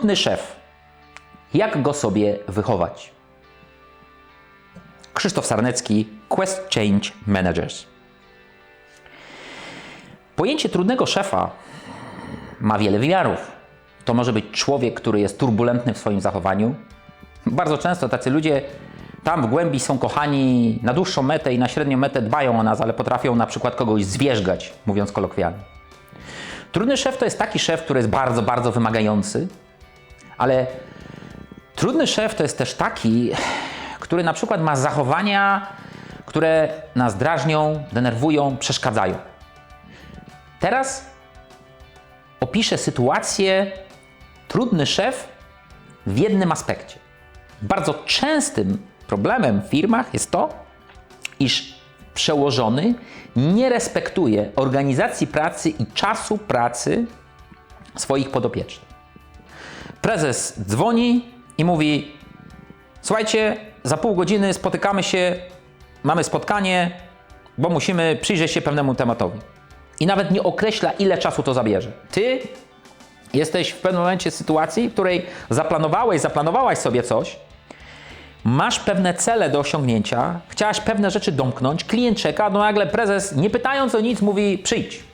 Trudny szef. Jak go sobie wychować? Krzysztof Sarnecki, Quest Change Managers. Pojęcie trudnego szefa ma wiele wymiarów. To może być człowiek, który jest turbulentny w swoim zachowaniu. Bardzo często tacy ludzie tam w głębi są kochani na dłuższą metę i na średnią metę dbają o nas, ale potrafią na przykład kogoś zwierzgać, mówiąc kolokwialnie. Trudny szef to jest taki szef, który jest bardzo, bardzo wymagający, ale trudny szef to jest też taki, który na przykład ma zachowania, które nas drażnią, denerwują, przeszkadzają. Teraz opiszę sytuację trudny szef w jednym aspekcie. Bardzo częstym problemem w firmach jest to, iż przełożony nie respektuje organizacji pracy i czasu pracy swoich podopiecznych. Prezes dzwoni i mówi: Słuchajcie, za pół godziny spotykamy się, mamy spotkanie, bo musimy przyjrzeć się pewnemu tematowi. I nawet nie określa, ile czasu to zabierze. Ty jesteś w pewnym momencie w sytuacji, w której zaplanowałeś, zaplanowałaś sobie coś, masz pewne cele do osiągnięcia, chciałaś pewne rzeczy domknąć, klient czeka, no nagle prezes, nie pytając o nic, mówi przyjdź.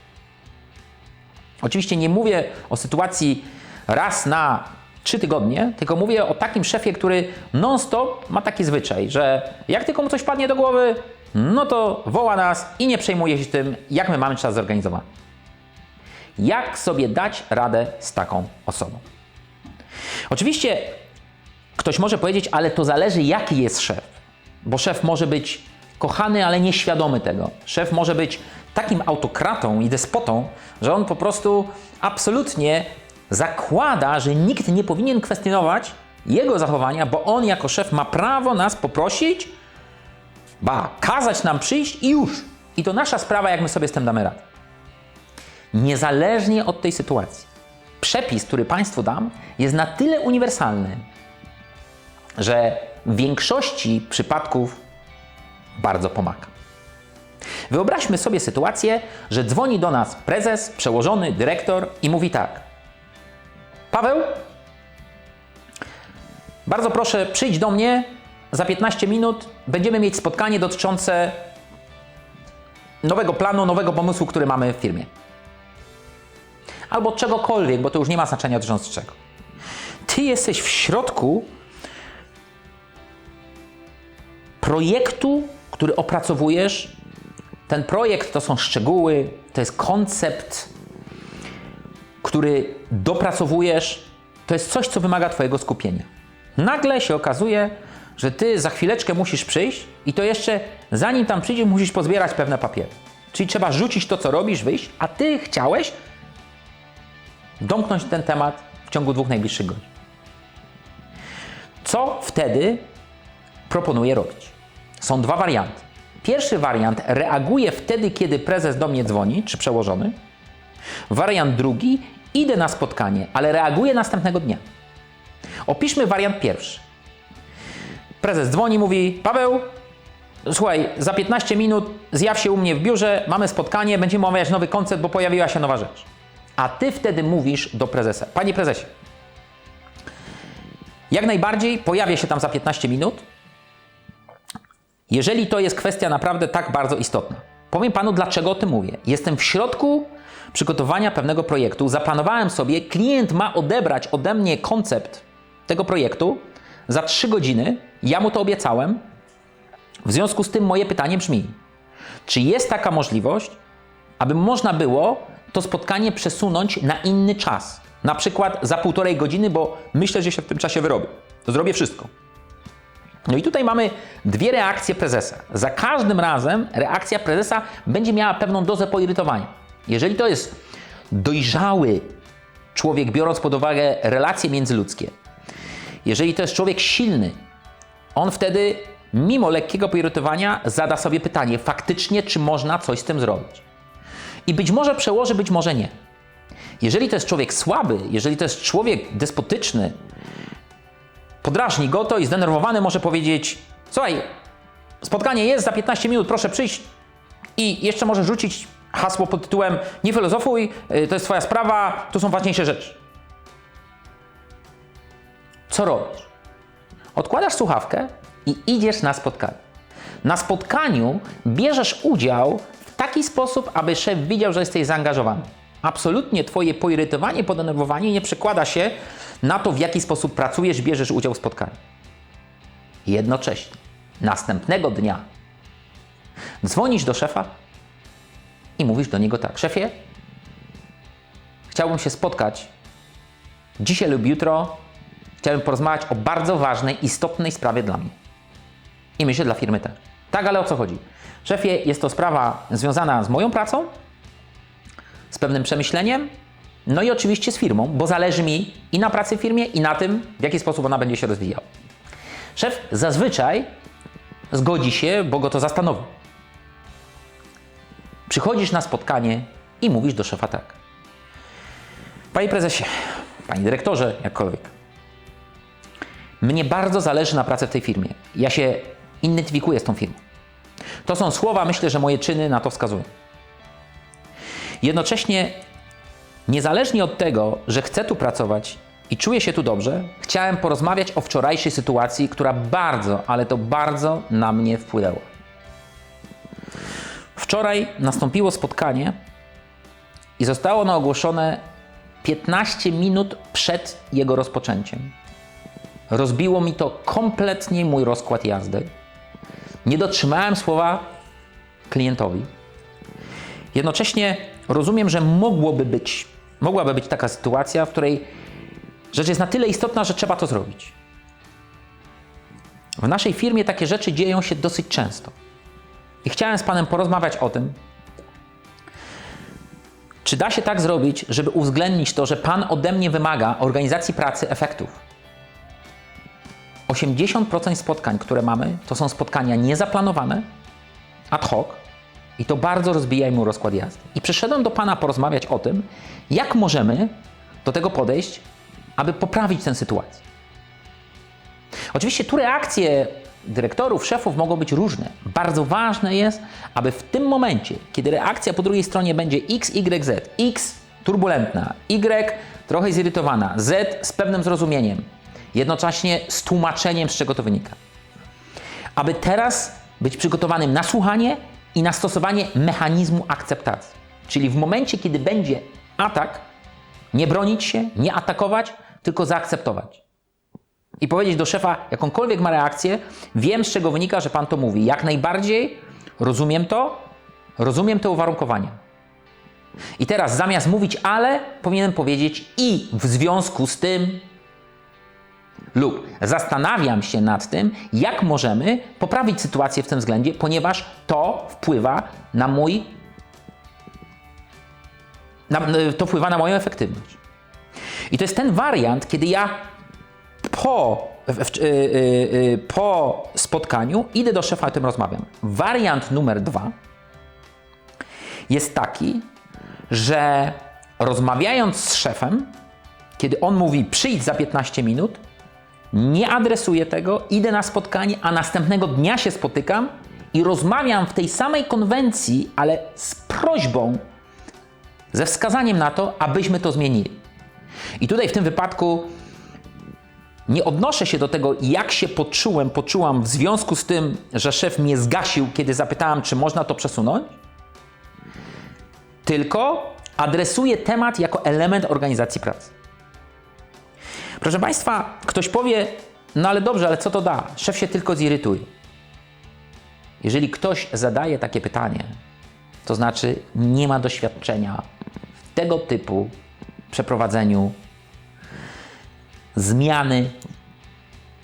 Oczywiście nie mówię o sytuacji raz na trzy tygodnie, tylko mówię o takim szefie, który non-stop ma taki zwyczaj, że jak tylko mu coś padnie do głowy, no to woła nas i nie przejmuje się tym, jak my mamy czas zorganizowany. Jak sobie dać radę z taką osobą? Oczywiście ktoś może powiedzieć, ale to zależy, jaki jest szef. Bo szef może być kochany, ale nieświadomy tego. Szef może być takim autokratą i despotą, że on po prostu absolutnie zakłada, że nikt nie powinien kwestionować jego zachowania, bo on jako szef ma prawo nas poprosić, ba, kazać nam przyjść i już. I to nasza sprawa, jak my sobie z tym damy radę. Niezależnie od tej sytuacji, przepis, który Państwu dam, jest na tyle uniwersalny, że w większości przypadków bardzo pomaga. Wyobraźmy sobie sytuację, że dzwoni do nas prezes, przełożony, dyrektor i mówi tak: Paweł, bardzo proszę, przyjdź do mnie za 15 minut. Będziemy mieć spotkanie dotyczące nowego planu, nowego pomysłu, który mamy w firmie. Albo czegokolwiek, bo to już nie ma znaczenia dotyczące czego. Ty jesteś w środku projektu, który opracowujesz. Ten projekt to są szczegóły, to jest koncept, który dopracowujesz. To jest coś, co wymaga Twojego skupienia. Nagle się okazuje, że Ty za chwileczkę musisz przyjść i to jeszcze zanim tam przyjdziesz, musisz pozbierać pewne papiery. Czyli trzeba rzucić to, co robisz, wyjść, a Ty chciałeś domknąć ten temat w ciągu dwóch najbliższych godzin. Co wtedy proponuję robić? Są dwa warianty. Pierwszy wariant reaguje wtedy, kiedy prezes do mnie dzwoni, czy przełożony. Wariant drugi, idę na spotkanie, ale reaguję następnego dnia. Opiszmy wariant pierwszy. Prezes dzwoni, mówi: Paweł, słuchaj, za 15 minut zjaw się u mnie w biurze, mamy spotkanie, będziemy omawiać nowy koncept, bo pojawiła się nowa rzecz. A ty wtedy mówisz do prezesa: Panie prezesie, jak najbardziej pojawię się tam za 15 minut, jeżeli to jest kwestia naprawdę tak bardzo istotna. Powiem panu, dlaczego o tym mówię. Jestem w środku przygotowania pewnego projektu. Zaplanowałem sobie, klient ma odebrać ode mnie koncept tego projektu za 3 godziny. Ja mu to obiecałem. W związku z tym moje pytanie brzmi: czy jest taka możliwość, aby można było to spotkanie przesunąć na inny czas? Na przykład za półtorej godziny, bo myślę, że się w tym czasie wyrobię. Zrobię wszystko. No i tutaj mamy dwie reakcje prezesa. Za każdym razem reakcja prezesa będzie miała pewną dozę poirytowania. Jeżeli to jest dojrzały człowiek, biorąc pod uwagę relacje międzyludzkie, jeżeli to jest człowiek silny, on wtedy, mimo lekkiego poirytowania, zada sobie pytanie, faktycznie, czy można coś z tym zrobić. I być może przełoży, być może nie. Jeżeli to jest człowiek słaby, jeżeli to jest człowiek despotyczny, podrażni go to i zdenerwowany może powiedzieć: Słuchaj, spotkanie jest za 15 minut, proszę przyjść. I jeszcze może rzucić hasło pod tytułem: Nie filozofuj, y, to jest Twoja sprawa, tu są ważniejsze rzeczy. co robisz? Odkładasz słuchawkę i idziesz na spotkanie. Na spotkaniu bierzesz udział w taki sposób, aby szef widział, że jesteś zaangażowany. Absolutnie Twoje poirytowanie, podenerwowanie nie przekłada się na to, w jaki sposób pracujesz, bierzesz udział w spotkaniu. Jednocześnie, następnego dnia dzwonisz do szefa i mówisz do niego tak: Szefie, chciałbym się spotkać dzisiaj lub jutro. Chciałbym porozmawiać o bardzo ważnej, istotnej sprawie dla mnie. I myślę, dla firmy też. Tak, ale o co chodzi? Szefie, jest to sprawa związana z moją pracą, z pewnym przemyśleniem, no i oczywiście z firmą, bo zależy mi i na pracy w firmie, i na tym, w jaki sposób ona będzie się rozwijała. Szef zazwyczaj zgodzi się, bo go to zastanowi. Przychodzisz na spotkanie i mówisz do szefa tak. Panie prezesie, panie dyrektorze, jakkolwiek. Mnie bardzo zależy na pracy w tej firmie. Ja się identyfikuję z tą firmą. To są słowa, myślę, że moje czyny na to wskazują. Jednocześnie, niezależnie od tego, że chcę tu pracować i czuję się tu dobrze, chciałem porozmawiać o wczorajszej sytuacji, która bardzo, ale to bardzo na mnie wpłynęła. Wczoraj nastąpiło spotkanie i zostało ono ogłoszone 15 minut przed jego rozpoczęciem. Rozbiło mi to kompletnie mój rozkład jazdy. Nie dotrzymałem słowa klientowi. Jednocześnie rozumiem, że mogłoby być, mogłaby być taka sytuacja, w której rzecz jest na tyle istotna, że trzeba to zrobić. W naszej firmie takie rzeczy dzieją się dosyć często. I chciałem z Panem porozmawiać o tym, czy da się tak zrobić, żeby uwzględnić to, że Pan ode mnie wymaga organizacji pracy efektów. 80% spotkań, które mamy, to są spotkania niezaplanowane, ad hoc i to bardzo rozbija mu rozkład jazdy. I przyszedłem do Pana porozmawiać o tym, jak możemy do tego podejść, aby poprawić tę sytuację. Oczywiście tu reakcje dyrektorów, szefów mogą być różne. Bardzo ważne jest, aby w tym momencie, kiedy reakcja po drugiej stronie będzie X, Y, Z, X turbulentna, Y trochę zirytowana, Z z pewnym zrozumieniem, jednocześnie z tłumaczeniem, z czego to wynika. Aby teraz być przygotowanym na słuchanie i na stosowanie mechanizmu akceptacji. Czyli w momencie, kiedy będzie atak, nie bronić się, nie atakować, tylko zaakceptować. I powiedzieć do szefa, jakąkolwiek ma reakcję, wiem z czego wynika, że pan to mówi. Jak najbardziej rozumiem to, rozumiem te uwarunkowania. I teraz zamiast mówić ale, powinienem powiedzieć i w związku z tym lub zastanawiam się nad tym, jak możemy poprawić sytuację w tym względzie, ponieważ to wpływa na mój. Na, to wpływa na moją efektywność. I to jest ten wariant, kiedy ja po, w, y, y, y, po spotkaniu idę do szefa o tym rozmawiam. Wariant numer dwa jest taki, że rozmawiając z szefem, kiedy on mówi przyjdź za 15 minut, nie adresuję tego, idę na spotkanie, a następnego dnia się spotykam i rozmawiam w tej samej konwencji, ale z prośbą, ze wskazaniem na to, abyśmy to zmienili. I tutaj w tym wypadku nie odnoszę się do tego, jak się poczułem, poczułam w związku z tym, że szef mnie zgasił, kiedy zapytałam, czy można to przesunąć, tylko adresuję temat jako element organizacji pracy. Proszę Państwa, ktoś powie, no ale dobrze, ale co to da? Szef się tylko zirytuje. Jeżeli ktoś zadaje takie pytanie, to znaczy nie ma doświadczenia w tego typu przeprowadzeniu zmiany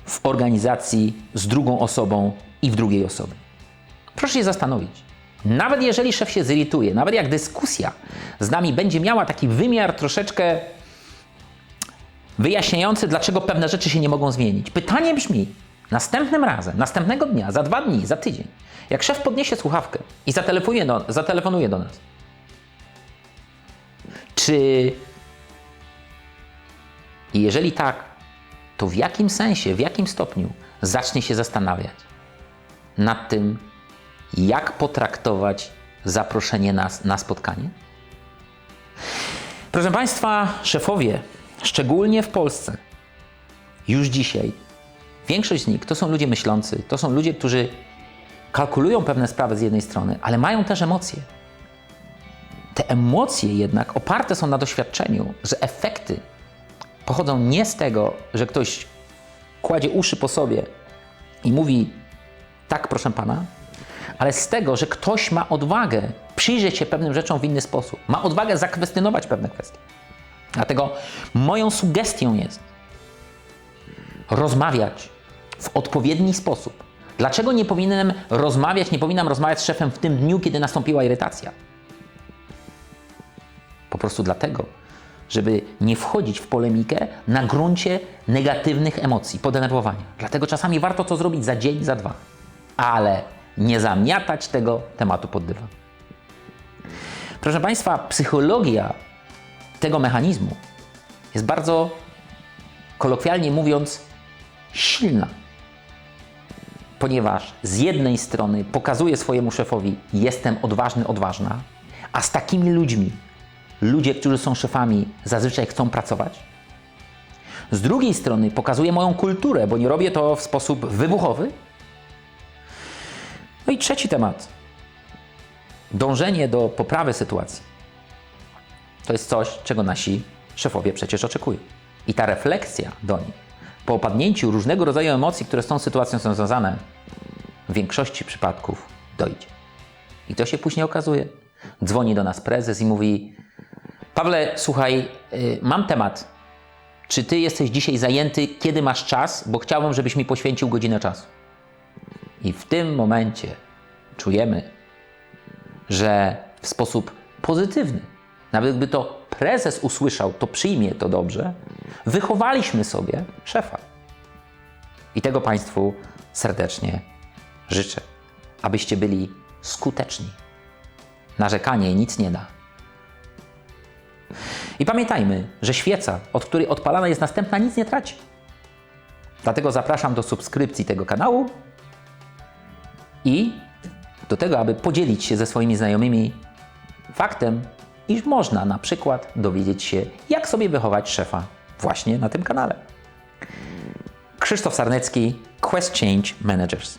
w organizacji z drugą osobą i w drugiej osobie. Proszę się zastanowić. Nawet jeżeli szef się zirytuje, nawet jak dyskusja z nami będzie miała taki wymiar troszeczkę wyjaśniający, dlaczego pewne rzeczy się nie mogą zmienić. Pytanie brzmi: następnym razem, następnego dnia, za dwa dni, za tydzień, jak szef podniesie słuchawkę i zatelefonuje do, zatelefonuje do nas, czy i jeżeli tak, to w jakim sensie, w jakim stopniu zacznie się zastanawiać nad tym, jak potraktować zaproszenie nas na spotkanie? Proszę Państwa, szefowie, szczególnie w Polsce, już dzisiaj, większość z nich to są ludzie myślący, to są ludzie, którzy kalkulują pewne sprawy z jednej strony, ale mają też emocje. Te emocje jednak oparte są na doświadczeniu, że efekty pochodzą nie z tego, że ktoś kładzie uszy po sobie i mówi tak, proszę pana, ale z tego, że ktoś ma odwagę przyjrzeć się pewnym rzeczom w inny sposób, ma odwagę zakwestionować pewne kwestie. Dlatego moją sugestią jest rozmawiać w odpowiedni sposób. Dlaczego nie powinienem rozmawiać, nie powinnam rozmawiać z szefem w tym dniu, kiedy nastąpiła irytacja? Po prostu dlatego, żeby nie wchodzić w polemikę na gruncie negatywnych emocji, podenerwowania. Dlatego czasami warto to zrobić za dzień, za dwa, ale nie zamiatać tego tematu pod dywan. Proszę Państwa, psychologia tego mechanizmu jest bardzo, kolokwialnie mówiąc, silna. Ponieważ z jednej strony pokazuje swojemu szefowi, jestem odważny, odważna, a z takimi ludźmi, ludzie, którzy są szefami, zazwyczaj chcą pracować. Z drugiej strony pokazuje moją kulturę, bo nie robię to w sposób wybuchowy. No i trzeci temat. Dążenie do poprawy sytuacji. To jest coś, czego nasi szefowie przecież oczekują. I ta refleksja do nich, po opadnięciu różnego rodzaju emocji, które z tą sytuacją są związane, w większości przypadków dojdzie. I to się później okazuje. Dzwoni do nas prezes i mówi: Pawle, słuchaj, y, mam temat. Czy ty jesteś dzisiaj zajęty? Kiedy masz czas? Bo chciałbym, żebyś mi poświęcił godzinę czasu. I w tym momencie czujemy, że w sposób pozytywny, nawet gdyby to prezes usłyszał, to przyjmie to dobrze, wychowaliśmy sobie szefa. I tego Państwu serdecznie życzę, abyście byli skuteczni. Narzekanie nic nie da. I pamiętajmy, że świeca, od której odpalana jest następna, nic nie traci. Dlatego zapraszam do subskrypcji tego kanału i do tego, aby podzielić się ze swoimi znajomymi faktem, iż można na przykład dowiedzieć się, jak sobie wychować szefa właśnie na tym kanale. Krzysztof Sarnecki, Quest Change Managers.